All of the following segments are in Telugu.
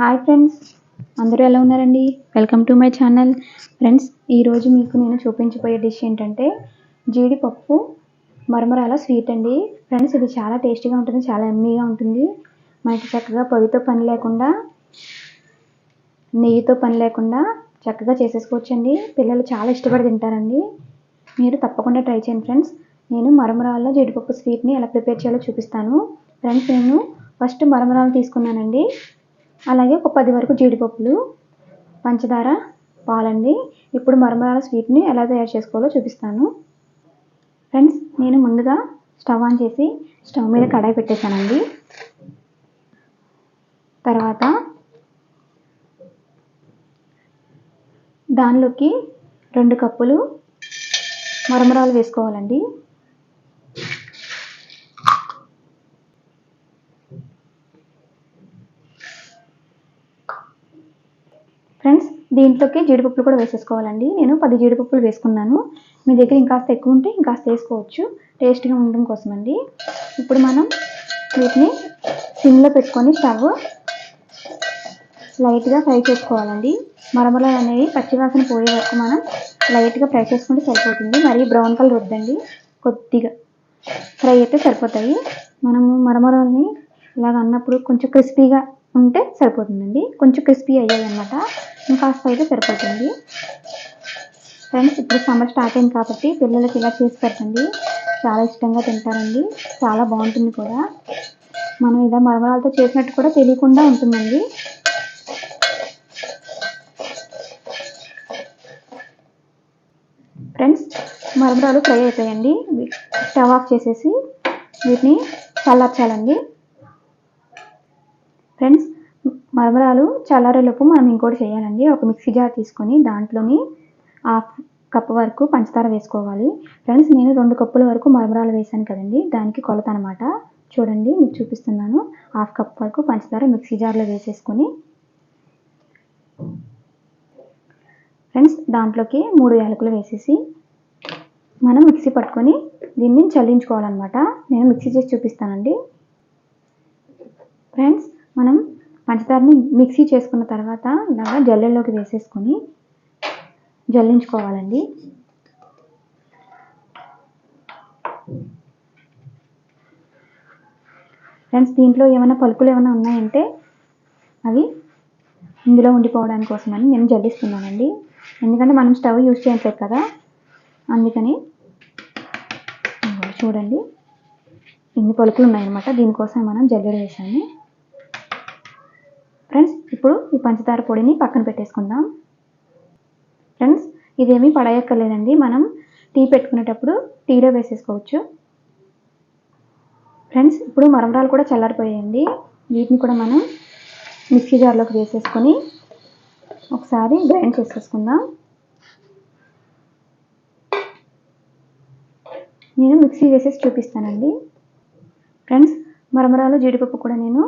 హాయ్ ఫ్రెండ్స్ అందరూ ఎలా ఉన్నారండి? Welcome to my channel friends ఈరోజు మీకు నేను చూపించబోయే డిష్ ఏంటంటే జీడిపప్పు మరమరాల స్వీట్ అండి. ఫ్రెండ్స్ ఇది చాలా టేస్టీగా ఉంటుంది చాలా ఎమ్మీగా ఉంటుంది. మనకి చక్కగా పొయ్యితో పని లేకుండా నెయ్యితో పని లేకుండా చక్కగా చేసేసుకోవచ్చండి. పిల్లలు చాలా ఇష్టపడి తింటారండి. మీరు తప్పకుండా ట్రై చేయండి ఫ్రెండ్స్ నేను మరమరాల జీడిపప్పు స్వీట్ని ఎలా ప్రిపేర్ చేయాలో చూపిస్తాను. ఫ్రెండ్స్ నేను ఫస్ట్ మరమరాలు తీసుకున్నానండి. అలాగే ఒక పది వరకు జీడిపప్పులు పంచదార పాలండి. ఇప్పుడు మరమరాల స్వీట్ని ఎలా తయారు చేసుకోవాలో చూపిస్తాను. ఫ్రెండ్స్ నేను ముందుగా స్టవ్ ఆన్ చేసి స్టవ్ మీద కడాయి పెట్టేశానండి. తర్వాత దానిలోకి రెండు కప్పులు మరమరాలు వేసుకోవాలండి. ఫ్రెండ్స్ దీంట్లోకి జీడిపప్పులు కూడా వేసేసుకోవాలండి. నేను పది జీడిపప్పులు వేసుకున్నాను. మీ దగ్గర ఇంకాస్త ఎక్కువ ఉంటే ఇంకాస్త వేసుకోవచ్చు. టేస్ట్గా ఉండడం కోసం అండి ఇప్పుడు మనం వీటిని సిమ్లో పెట్టుకొని స్టవ్ లైట్గా ఫ్రై చేసుకోవాలండి. మరమరాలు అనేవి పచ్చివాసన పోయే వరకు మనం లైట్గా ఫ్రై చేసుకుంటే సరిపోతుంది. మరీ బ్రౌన్ కలర్ వద్దండి. కొద్దిగా ఫ్రై అయితే సరిపోతాయి. మనము మరమరల్ని ఇలాగ అన్నప్పుడు కొంచెం క్రిస్పీగా ఉంటే సరిపోతుందండి. కొంచెం క్రిస్పీ అయ్యాయి అనమాట ఇంకాస్త అయితే సరిపోతుంది. ఫ్రెండ్స్ ఇప్పుడు సమ్మర్ స్టార్ట్ అయింది కాబట్టి పిల్లలకి ఇలా చేసి పెట్టండి. చాలా ఇష్టంగా తింటారండి. చాలా బాగుంటుంది కూడా. మనం ఇలా మరమరాలతో చేసినట్టు కూడా తెలియకుండా ఉంటుందండి. ఫ్రెండ్స్ మరమరాలు ఫ్రై అయిపోయాయండి. స్టవ్ ఆఫ్ చేసేసి వీటిని చల్లార్చాలండి. ఫ్రెండ్స్ మరమరాలు చల్లారేలోపు మనం ఇంకోటి చేయాలండి. ఒక మిక్సీ జార్ తీసుకొని దాంట్లోని హాఫ్ కప్ వరకు పంచదార వేసుకోవాలి. ఫ్రెండ్స్ నేను రెండు కప్పుల వరకు మరమరాలు వేసాను కదండి. దానికి కొలత అనమాట చూడండి మీకు చూపిస్తున్నాను. హాఫ్ కప్ వరకు పంచదార మిక్సీ జార్లో వేసేసుకొని ఫ్రెండ్స్ దాంట్లోకి మూడు యాలకులు వేసేసి మనం మిక్సీ పట్టుకొని దీన్ని చల్లించుకోవాలన్నమాట. నేను మిక్సీ చేసి చూపిస్తానండి. ఫ్రెండ్స్ మనం పంచదారని మిక్సీ చేసుకున్న తర్వాత ఇలాగా జల్లెల్లోకి వేసేసుకొని జల్లించుకోవాలండి. ఫ్రెండ్స్ దీంట్లో ఏమైనా పలుకులు ఏమైనా ఉన్నాయంటే అవి ఇందులో ఉండిపోవడానికి కోసమని నేను జల్లిస్తున్నానండి. ఎందుకంటే మనం స్టవ్ యూజ్ చేయట్లేదు కదా అందుకని చూడండి. ఇన్ని పలుకులు ఉన్నాయన్నమాట. దీనికోసం మనం జల్లెడ వేసాము ఫ్రెండ్స్ ఇప్పుడు ఈ పంచదార పొడిని పక్కన పెట్టేసుకుందాం. ఫ్రెండ్స్ ఇదేమీ పడేయక్కర్లేదండి. మనం టీ పెట్టుకునేటప్పుడు టీలో వేసేసుకోవచ్చు. ఫ్రెండ్స్ ఇప్పుడు మరమరాలు కూడా చల్లారిపోయాయండి. వీటిని కూడా మనం మిక్సీ జార్లోకి వేసేసుకొని ఒకసారి గ్రైండ్ చేసేసుకుందాం. నేను మిక్సీ వేసేసి చూపిస్తానండి. ఫ్రెండ్స్ మరమరాలు జీడిపప్పు కూడా నేను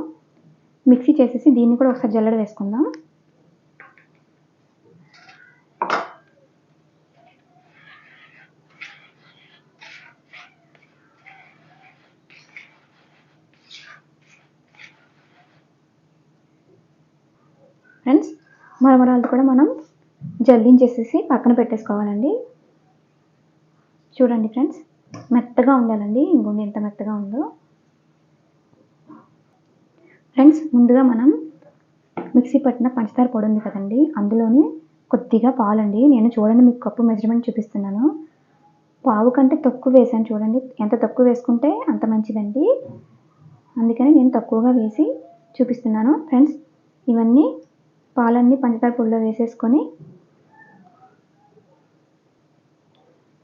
మిక్సీ చేసేసి దీన్ని కూడా ఒకసారి జల్లడ వేసుకుందాం. ఫ్రెండ్స్ మరమరాలు కూడా మనం జల్లించేసేసి పక్కన పెట్టేసుకోవాలండి. చూడండి ఫ్రెండ్స్ మెత్తగా ఉండాలండి. ఇంకొండి ఎంత మెత్తగా ఉందో. ఫ్రెండ్స్ ముందుగా మనం మిక్సీ పట్టిన పంచదార పొడి ఉంది కదండి. అందులోని కొద్దిగా పాలండి. నేను చూడండి మీకు కప్పు మెజర్మెంట్ చూపిస్తున్నాను. పావు కంటే తక్కువ వేసాను చూడండి. ఎంత తక్కువ వేసుకుంటే అంత మంచిదండి. అందుకని నేను తక్కువగా వేసి చూపిస్తున్నాను. ఫ్రెండ్స్ ఇవన్నీ పాలన్నీ పంచదార పొడిలో వేసేసుకొని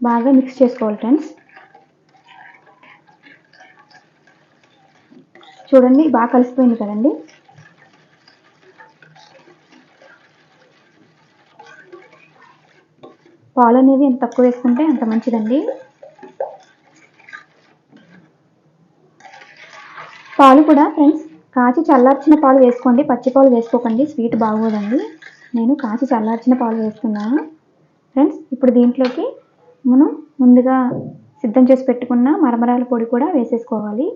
బాగా మిక్స్ చేసుకోవాలి ఫ్రెండ్స్ చూడండి బాగా కలిసిపోయింది కదండి. పాలు అనేవి ఎంత తక్కువ వేసుకుంటే అంత మంచిదండి. పాలు కూడా ఫ్రెండ్స్ కాచి చల్లార్చిన పాలు వేసుకోండి పచ్చి పాలు వేసుకోకండి స్వీట్ బాగోదండి. నేను కాచి చల్లార్చిన పాలు వేస్తున్నాను. ఫ్రెండ్స్ ఇప్పుడు దీంట్లోకి మనం ముందుగా సిద్ధం చేసి పెట్టుకున్న మరమరాల పొడి కూడా వేసేసుకోవాలి.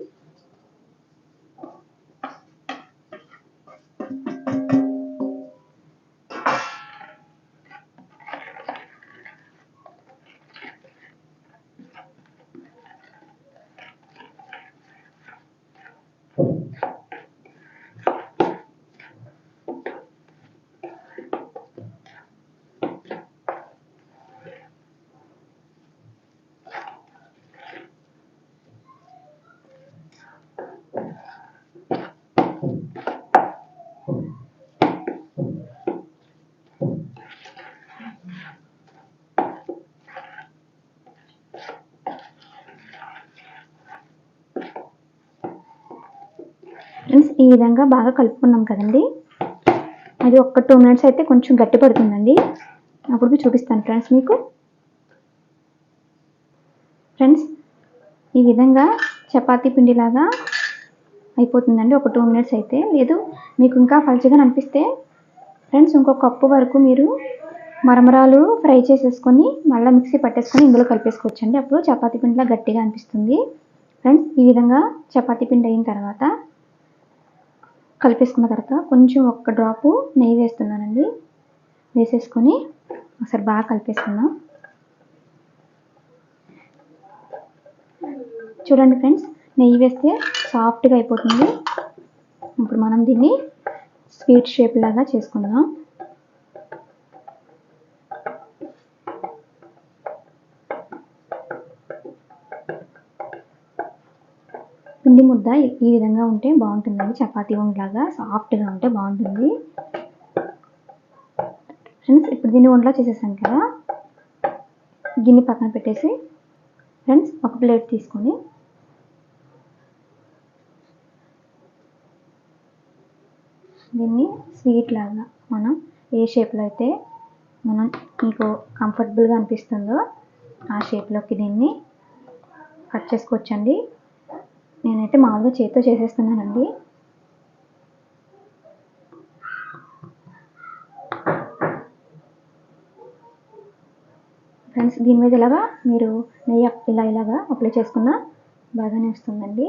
ఈ విధంగా బాగా కలుపుకున్నాం కదండి. అది ఒక్క టూ మినిట్స్ అయితే కొంచెం గట్టి పడుతుందండి. అప్పుడు మీకు చూపిస్తాను ఫ్రెండ్స్ మీకు. ఫ్రెండ్స్ ఈ విధంగా చపాతీ పిండిలాగా అయిపోతుందండి. ఒక టూ మినిట్స్ అయితే లేదు. మీకు ఇంకా పలుచగా అనిపిస్తే ఫ్రెండ్స్ ఇంకొక కప్పు వరకు మీరు మరమరాలు ఫ్రై చేసేసుకొని మళ్ళీ మిక్సీ పట్టేసుకొని ఇందులో కలిపేసుకోవచ్చండి. అప్పుడు చపాతీ పిండిలా గట్టిగా అనిపిస్తుంది. ఫ్రెండ్స్ ఈ విధంగా చపాతీ పిండి అయిన తర్వాత కలిపేసుకున్న తర్వాత కొంచెం ఒక్క డ్రాపు నెయ్యి వేస్తున్నానండి. వేసేసుకొని ఒకసారి బాగా కలిపేసుకుందాం. చూడండి ఫ్రెండ్స్ నెయ్యి వేస్తే సాఫ్ట్గా అయిపోతుంది. ఇప్పుడు మనం దీన్ని స్వీట్ షేప్ లాగా చేసుకుందాం. పిండి ముద్ద ఈ విధంగా ఉంటే బాగుంటుందండి. చపాతీ ఉండలాగా సాఫ్ట్గా ఉంటే బాగుంటుంది. ఫ్రెండ్స్ ఇప్పుడు దీన్ని ఉండలా చేసేసాం కదా. గిన్నె పక్కన పెట్టేసి ఫ్రెండ్స్ ఒక ప్లేట్ తీసుకొని దీన్ని స్వీట్ లాగా మనం ఏ షేప్లో అయితే మనం మీకు కంఫర్టబుల్గా అనిపిస్తుందో ఆ షేప్లోకి దీన్ని కట్ చేసుకోవచ్చండి. నేనైతే మామూలుగా చేతితో చేసేస్తున్నానండి. ఫ్రెండ్స్ దీని మీద ఇలాగా మీరు నెయ్యి ఇలా ఇలాగా అప్లై చేసుకున్న బాగానే వస్తుందండి.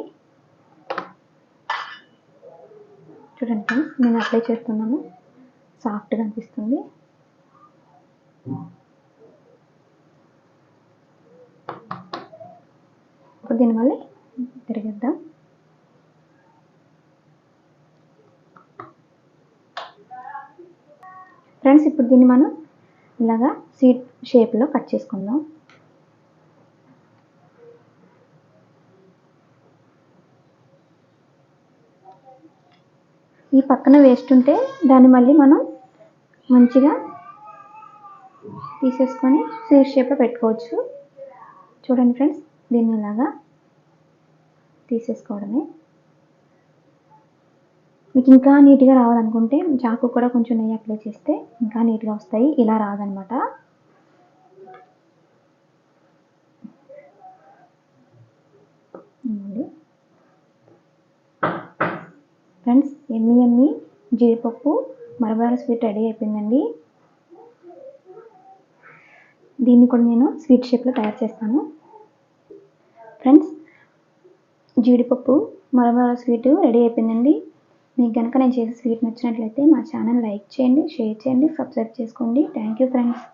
చూడండి ఫ్రెండ్స్ నేను అప్లై చేస్తున్నాను. సాఫ్ట్గా అనిపిస్తుంది. ఇప్పుడు దీన్ని మళ్ళీ తిరిగిద్దాం. ఫ్రెండ్స్ ఇప్పుడు దీన్ని మనం ఇలాగా సీట్ షేప్లో కట్ చేసుకుందాం. ఈ పక్కన వేస్ట్ ఉంటే దాన్ని మళ్ళీ మనం మంచిగా తీసేసుకొని సీట్ షేప్లో పెట్టుకోవచ్చు. చూడండి ఫ్రెండ్స్ దీన్ని ఇలాగా తీసేసుకోవడమే. మీకు ఇంకా నీట్గా రావాలనుకుంటే చాకు కూడా కొంచెం నెయ్యి అప్లై చేస్తే ఇంకా నీట్గా వస్తాయి. ఇలా రాదనమాట. ఫ్రెండ్స్ ఎమ్మి ఎమ్మి జీడిపప్పు మరమరాల స్వీట్ రెడీ అయిపోయిందండి. దీన్ని కూడా నేను స్వీట్ షేప్లో తయారు చేస్తాను. ఫ్రెండ్స్ జీడిపప్పు మరమర స్వీట్ రెడీ అయిపోయిందండి. మీకు కనుక నేను చేసే స్వీట్ నచ్చినట్లయితే మా ఛానల్ లైక్ చేయండి షేర్ చేయండి సబ్స్క్రైబ్ చేసుకోండి. Thank you friends.